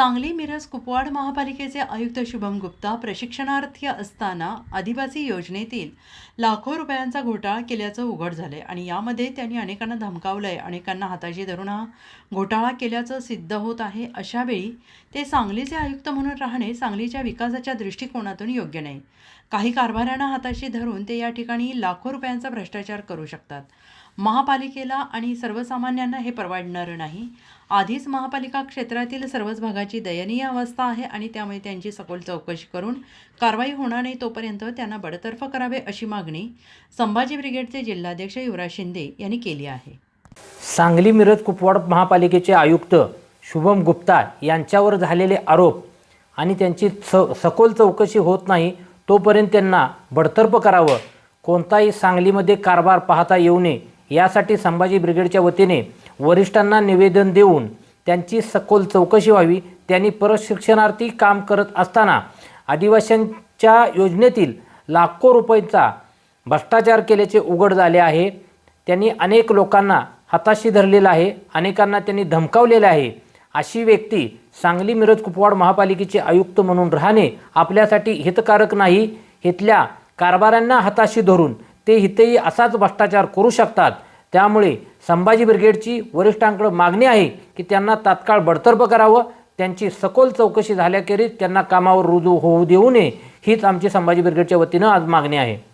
सांगली मिरज कुपवाड महापालिकेचे आयुक्त शुभम गुप्ता प्रशिक्षणार्थी असताना आदिवासी योजनेतील लाखो रुपयांचा घोटाळा केल्याचं उघड झालंय आणि यामध्ये त्यांनी अनेकांना धमकावलंय अनेकांना हाताशी धरून हा घोटाळा केल्याचं सिद्ध होत आहे. अशावेळी ते सांगलीचे आयुक्त म्हणून राहणे सांगलीच्या विकासाच्या दृष्टिकोनातून योग्य नाही. काही कारभाऱ्यांना हाताशी धरून ते या ठिकाणी लाखो रुपयांचा भ्रष्टाचार करू शकतात. महापालिकेला आणि सर्वसामान्यांना हे परवडणारं नाही. आधीच महापालिका क्षेत्रातील सर्वच भागाची दयनीय अवस्था आहे आणि त्यामुळे त्यांची सखोल चौकशी करून कारवाई होणार नाही तोपर्यंत त्यांना बडतर्फ करावे अशी मागणी संभाजी ब्रिगेडचे जिल्हाध्यक्ष युवराज शिंदे यांनी केली आहे. सांगली मिरज कुपवाड महापालिकेचे आयुक्त शुभम गुप्ता यांच्यावर झालेले आरोप आणि त्यांची स सखोल चौकशी होत नाही तोपर्यंत त्यांना बडतर्फ करावं. कोणताही सांगलीमध्ये कारभार पाहता येऊ नये. यासाठी संभाजी ब्रिगेडच्या वतीने वरिष्ठांना निवेदन देऊन त्यांची सखोल चौकशी व्हावी. त्यांनी प्रशिक्षणार्थी काम करत असताना आदिवासींच्या योजनेतील लाखो रुपयांचा भ्रष्टाचार केल्याचे उघड झाले आहे. त्यांनी अनेक लोकांना हाताशी धरलेलं आहे. अनेकांना त्यांनी धमकावलेलं आहे. अशी व्यक्ती सांगली मिरज कुपवाड महापालिकेचे आयुक्त म्हणून राहणे आपल्यासाठी हितकारक नाही. इथल्या कारभाऱ्यांना हाताशी धरून ते इथेही असाच भ्रष्टाचार करू शकतात. त्यामुळे संभाजी ब्रिगेडची वरिष्ठांकडे मागणी आहे की त्यांना तात्काळ बडतर्फ करावं. त्यांची सखोल चौकशी झाल्याखेरीज त्यांना कामावर रुजू होऊ देऊ नये. हीच आमची संभाजी ब्रिगेडच्या वतीनं आज मागणी आहे.